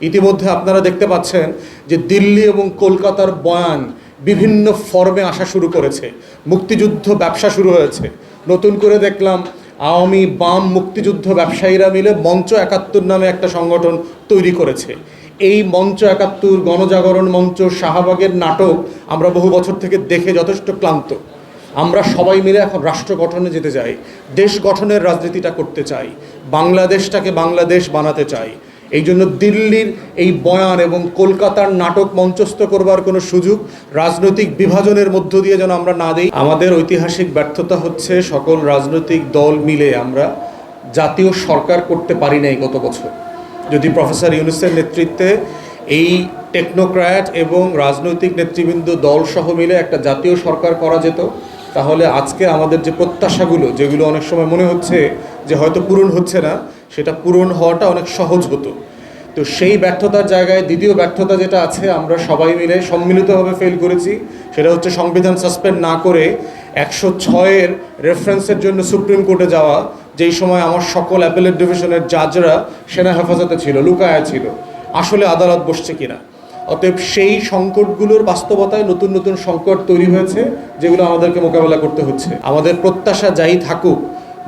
ইতিমধ্যে আপনারা দেখতে পাচ্ছেন যে দিল্লি এবং কলকাতার বয়ান বিভিন্ন ফর্মে আসা শুরু করেছে। মুক্তিযুদ্ধ ব্যবসা শুরু হয়েছে। নতুন করে দেখলাম আওয়ামী বাম মুক্তিযুদ্ধ ব্যবসায়ীরা মিলে মঞ্চ একাত্তর নামে একটা সংগঠন তৈরি করেছে। এই মঞ্চ একাত্তর গণজাগরণ মঞ্চ শাহবাগের নাটক আমরা বহু বছর থেকে দেখে যথেষ্ট ক্লান্ত। আমরা সবাই মিলে এখন রাষ্ট্র গঠনে যেতে চাই, দেশ গঠনের রাজনীতিটা করতে চাই, বাংলাদেশটাকে বাংলাদেশ বানাতে চাই। এই জন্য দিল্লির এই বয়ান এবং কলকাতার নাটক মঞ্চস্থ করবার কোনো সুযোগ রাজনৈতিক বিভাজনের মধ্য দিয়ে যেন আমরা না দিই। আমাদের ঐতিহাসিক ব্যর্থতা হচ্ছে সকল রাজনৈতিক দল মিলে আমরা জাতীয় সরকার করতে পারি নাই গত বছর। যদি প্রফেসর ইউনুসের নেতৃত্বে এই টেকনোক্র্যাট এবং রাজনৈতিক নেতৃবৃন্দ দল সহ মিলে একটা জাতীয় সরকার করা যেত, তাহলে আজকে আমাদের যে প্রত্যাশাগুলো, যেগুলো অনেক সময় মনে হচ্ছে যে হয়তো পূরণ হচ্ছে না সেটা পূরণ হওয়াটা অনেক সহজ হতো। তো সেই ব্যর্থতার জায়গায় দ্বিতীয় ব্যর্থতা যেটা আছে, আমরা সবাই মিলে সম্মিলিতভাবে ফেল করেছি। সেটা হচ্ছে সংবিধান সাসপেন্ড না করে একশো ছয়ের রেফারেন্সের জন্য সুপ্রিম কোর্টে যাওয়া, যেই সময় আমার সকল অ্যাপেলেট ডিভিশনের জাজরা সেনা হেফাজতে ছিল, লুকায়া ছিল, আসলে আদালত বসছে কিনা। অতএব সেই সংকটগুলোর বাস্তবতায় নতুন নতুন সংকট তৈরি হয়েছে, যেগুলো আমাদেরকে মোকাবেলা করতে হচ্ছে। আমাদের প্রত্যাশা যাই থাকুক,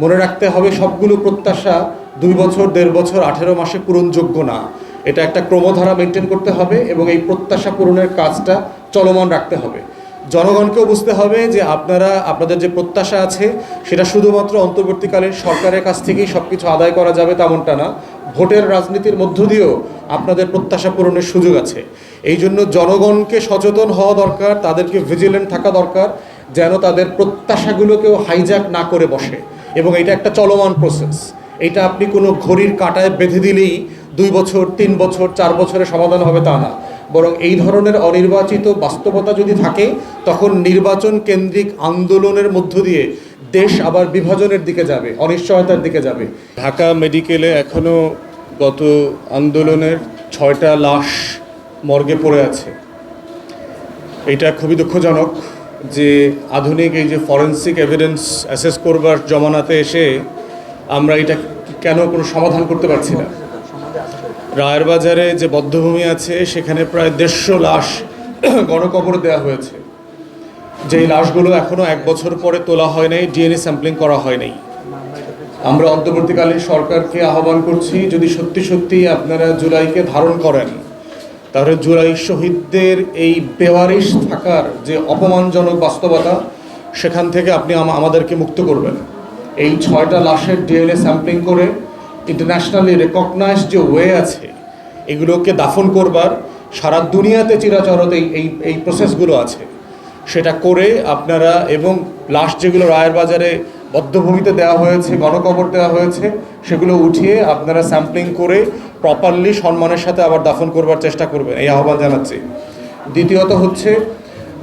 মনে রাখতে হবে সবগুলো প্রত্যাশা দুই বছর, দেড় বছর, আঠেরো মাসে পূরণযোগ্য না। এটা একটা ক্রমধারা মেনটেন করতে হবে এবং এই প্রত্যাশা পূরণের কাজটা চলমান রাখতে হবে। জনগণকেও বুঝতে হবে যে আপনারা, আপনাদের যে প্রত্যাশা আছে, সেটা শুধুমাত্র অন্তর্বর্তীকালীন সরকারের কাছ থেকেই সব কিছু আদায় করা যাবে তেমনটা না। ভোটের রাজনীতির মধ্য দিয়েও আপনাদের প্রত্যাশা পূরণের সুযোগ আছে। এই জন্য জনগণকে সচেতন হওয়া দরকার, তাদেরকে ভিজিলেন্ট থাকা দরকার, যেন তাদের প্রত্যাশাগুলোকেও হাইজ্যাক না করে বসে। এবং এটা একটা চলমান প্রসেস এটা আপনি কোনো ঘড়ির কাঁটায় বেঁধে দিলেই দুই বছর, তিন বছর, চার বছরে সমাধান হবে তা না। বরং এই ধরনের অনির্বাচিত বাস্তবতা যদি থাকে, তখন নির্বাচন কেন্দ্রিক আন্দোলনের মধ্য দিয়ে দেশ আবার বিভাজনের দিকে যাবে, অনিশ্চয়তার দিকে যাবে। ঢাকা মেডিকেলে এখনও গত আন্দোলনের ছয়টা লাশ মর্গে পড়ে আছে। এটা খুবই দুঃখজনক যে আধুনিক এই যে ফরেন্সিক এভিডেন্স অ্যাসেস করবার জমানাতে এসে আমরা এটা কেন কোনো সমাধান করতে পারছি না? রায়ের বাজারে যে বদ্ধভূমি আছে, সেখানে প্রায় দেড়শো লাশ গণকবর দেওয়া হয়েছে। যেই লাশগুলো এখনও এক বছর পরে তোলা হয় নাই, ডিএনএ স্যাম্পলিং করা হয় নাই। আমরা অন্তর্বর্তীকালীন সরকারকে আহ্বান করছি, যদি সত্যি সত্যি আপনারা জুলাইকে ধারণ করেন, তাহলে জুলাই শহীদদের এই বেওয়ারিশ থাকার যে অপমানজনক বাস্তবতা, সেখান থেকে আপনি আমাদেরকে মুক্ত করবেন। এই ছয়টা লাশের ডিএনএ স্যাম্পলিং করে ইন্টারন্যাশনালি রেকগনাইজ যে ওয়ে আছে, এগুলোকে দাফন করবার সারা দুনিয়াতে চিরাচরত এই এই প্রসেসগুলো আছে। সেটা করে আপনারা এবং লাশ যেগুলো রায়ের বাজারে বদ্ধভূমিতে দেওয়া হয়েছে, গণকবর দেওয়া হয়েছে, সেগুলো উঠিয়ে আপনারা স্যাম্পলিং করে প্রপারলি সম্মানের সাথে আবার দাফন করবার চেষ্টা করবেন, এই আহ্বান জানাচ্ছি। দ্বিতীয়ত হচ্ছে,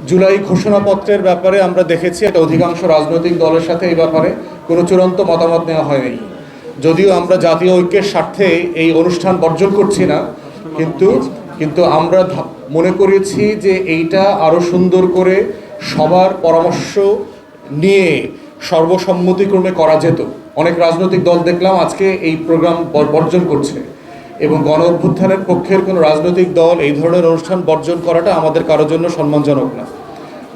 জুলাই ঘোষণাপত্রের ব্যাপারে আমরা দেখেছি, একটা অধিকাংশ রাজনৈতিক দলের সাথে এই ব্যাপারে কোনো চূড়ান্ত মতামত নেওয়া হয়নি। যদিও আমরা জাতীয় ঐক্যের স্বার্থে এই অনুষ্ঠান বর্জন করছি না, কিন্তু কিন্তু আমরা মনে করেছি যে এইটা আরও সুন্দর করে সবার পরামর্শ নিয়ে সর্বসম্মতিক্রমে করা যেত। অনেক রাজনৈতিক দল দেখলাম আজকে এই প্রোগ্রাম বর- বর্জন করছে এবং গণ অভ্যুত্থানের পক্ষের কোনো রাজনৈতিক দল এই ধরনের অনুষ্ঠান বর্জন করাটা আমাদের কারোর জন্য সম্মানজনক না।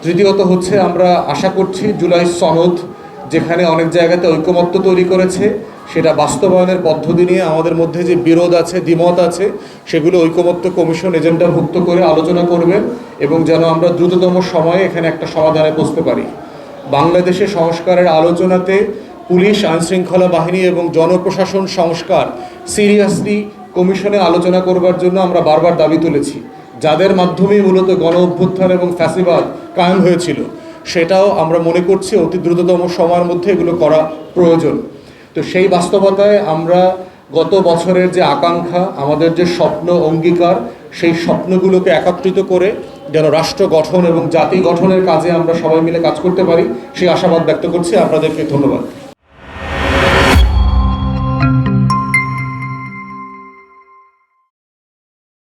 তৃতীয়ত হচ্ছে আমরা আশা করছি জুলাই সনদ যেখানে অনেক জায়গাতে ঐকমত্য তৈরি করেছে, সেটা বাস্তবায়নের পদ্ধতি নিয়ে আমাদের মধ্যে যে বিরোধ আছে, দ্বিমত আছে, সেগুলো ঐকমত্য কমিশন এজেন্ডাভুক্ত করে আলোচনা করবেন এবং যেন আমরা দ্রুততম সময়ে এখানে একটা সমাধানে বসতে পারি। বাংলাদেশে সংস্কারের আলোচনাতে পুলিশ, আইনশৃঙ্খলা বাহিনী এবং জনপ্রশাসন সংস্কার সিরিয়াসলি কমিশনে আলোচনা করবার জন্য আমরা বারবার দাবি তুলেছি। যাদের মাধ্যমে মূলত গণ অভ্যুত্থান এবং ফ্যাসিবাদ কায়েম হয়েছিল সেটাও আমরা মনে করছি অতি দ্রুততম সময়ের মধ্যে এগুলো করা প্রয়োজন। তো সেই বাস্তবতায় আমরা গত বছরের যে আকাঙ্ক্ষা, আমাদের যে স্বপ্ন অঙ্গীকার, সেই স্বপ্নগুলোকে একত্রিত করে যেন রাষ্ট্র গঠন এবং জাতি গঠনের কাজে আমরা সবাই মিলে কাজ করতে পারি, সেই আশাবাদ ব্যক্ত করছি। আপনাদেরকে ধন্যবাদ।